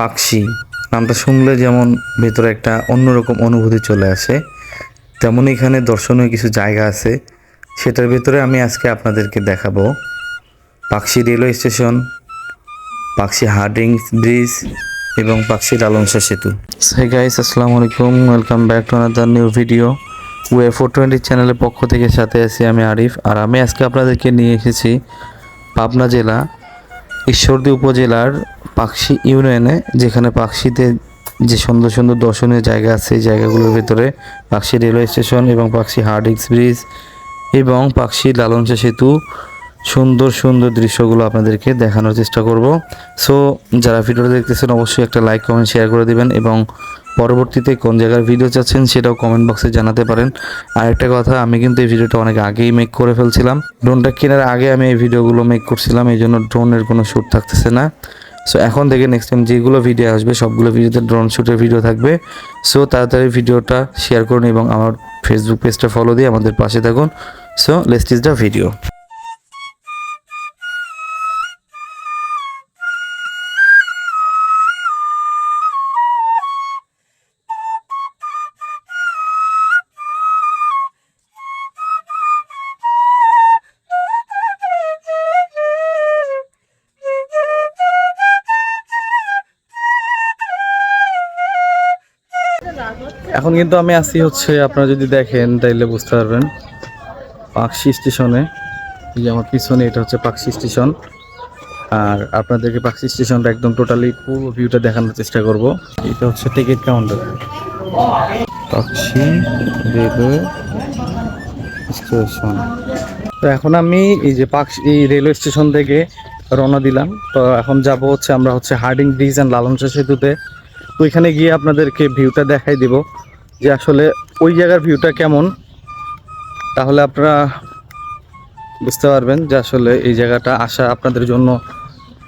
পাকশি। নামটা শুনলে যেমন ভেতরে একটা অন্যরকম অনুভূতি চলে আসে, তেমন এখানে দর্শনীয় কিছু জায়গা আছে, সেটার ভেতরে আমি আজকে আপনাদেরকে দেখাবো। Pakshi railway station, Pakshi Hardinge bridge এবং পাকশি লালনসা সেতু। হে গাইস আসসালামু আলাইকুম welcome back to another new video way four twenty চ্যানেলের পক্ষ থেকে সাথে আছি আমি আরিফ, আর আমি আজকে আপনাদেরকে নিয়ে এসেছি পাবনা জেলা, ঈশ্বরদী উপজেলার পাকশি ইউনিয়নে, যেখানে পাকশিতে যে সুন্দর সুন্দর দর্শনীয় জায়গা আছে, এই জায়গাগুলোর ভিতরে পাকশি রেলওয়ে স্টেশন এবং পাকশি হার্ডিংস ব্রিজ এবং পাকশি লালনসা সেতু সুন্দর সুন্দর দৃশ্যগুলো আপনাদেরকে দেখানোর চেষ্টা করব। সো যারা ভিডিওটা দেখতেছেন, অবশ্যই একটা লাইক কমেন্ট শেয়ার করে দিবেন এবং পরবর্তীতে কোন জায়গার ভিডিও চাচ্ছেন সেটাও কমেন্ট বক্সে জানাতে পারেন। আর একটা কথা, আমি কিন্তু এই ভিডিওটা অনেক আগেই মেক করে ফেলছিলাম। ড্রোনটা কেনার আগে আমি এই ভিডিওগুলো মেক করছিলাম, এই জন্য ড্রোনের কোনো শ্যুট থাকতেছে না। সো এখন থেকে নেক্সট টাইম যেগুলো ভিডিও আসবে, সবগুলো ভিডিওতে ড্রোন শ্যুটের ভিডিও থাকবে। সো তাড়াতাড়ি ভিডিওটা শেয়ার করুন এবং আমার ফেসবুক পেজটা ফলো দিয়ে আমাদের পাশে থাকুন। So lest is the video এখন কিন্তু আমি আসি হচ্ছে, আপনারা যদি দেখেন তাইলে বুঝতে পারবেন, পাকশি স্টেশনে। এই যে আমার পিছনে এটা হচ্ছে পাকশি স্টেশন। আর আপনাদেরকে পাকশি স্টেশনটা একদম টোটালি পুরো ভিউটা দেখানোর চেষ্টা করব। এটা হচ্ছে ticket counter Pakshi railway station তো এখন আমি এই যে পাকশি, এই রেলওয়ে স্টেশন থেকে রওনা দিলাম। তো এখন যাব হচ্ছে আমরা হচ্ছে হার্ডিং ব্রিজ অ্যান্ড লালনসা সেতুতে। তো ওইখানে গিয়ে আপনাদেরকে ভিউটা দেখাই দিব। যে আসলে ওই জায়গার ভিউটা কেমন, তাহলে আপনারা বুঝতে পারবেন যে আসলে এই জায়গাটা আসা আপনাদের জন্য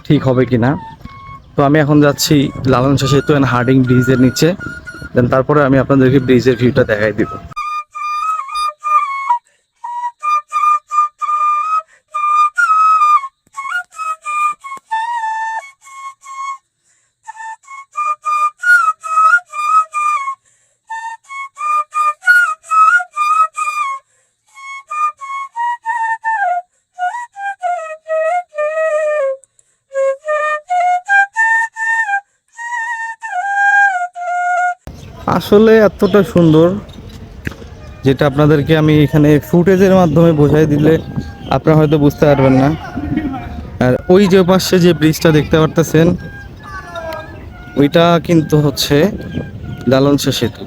ঠিক হবে কি না তো আমি এখন যাচ্ছি লালন সেতু অ্যান্ড হার্ডিং ব্রিজের নিচে দেন তারপরে আমি আপনাদেরকে ব্রিজের ভিউটা দেখাই দিব। আসলে এতটা সুন্দর, যেটা আপনাদেরকে আমি এখানে ফুটেজের মাধ্যমে বোঝাই দিলে আপনারা হয়তো বুঝতে পারবেন না। আর ওই যে পাশে যে ব্রিজটা দেখতে পারতেছেন, ওইটা কিন্তু হচ্ছে লালনসা সেতু।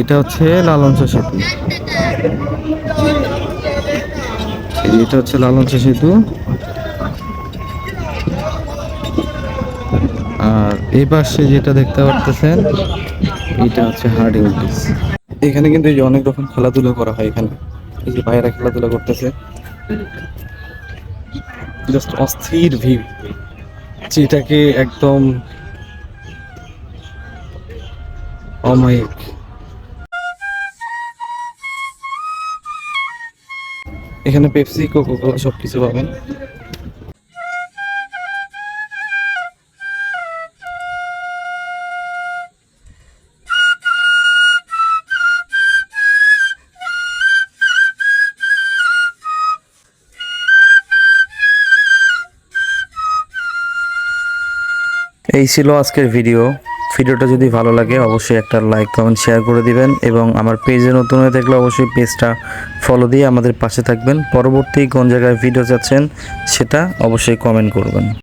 এটা হচ্ছে লালনসা সেতু। এটা হচ্ছে লালনসা সেতু। আর এই পাশে যেটা দেখতে পারতেছেন, এটা হচ্ছে হার্ডিং ব্রিজ এখানে কিন্তু এই যে অনেক রকম খেলাধুলা করা হয় এখানে। এই যে ভাইয়েরা খেলাধুলা করতেছে। জাস্ট অস্থির ভিউ যেটাকে একদম অমায়িক। এখানে পেপসি কোকো কোলা সব কিছু পাবেন। এই ছিল আজকের ভিডিও ভিডিওটা যদি ভালো লাগে, অবশ্যই একটা লাইক কমেন্ট শেয়ার করে দিবেন এবং আমার পেজে নতুন হয়ে থাকলে অবশ্যই পেজটা ফলো দিয়ে আমাদের পাশে থাকবেন। পরবর্তী কোন জায়গায় ভিডিও চাচ্ছেন সেটা অবশ্যই কমেন্ট করবেন।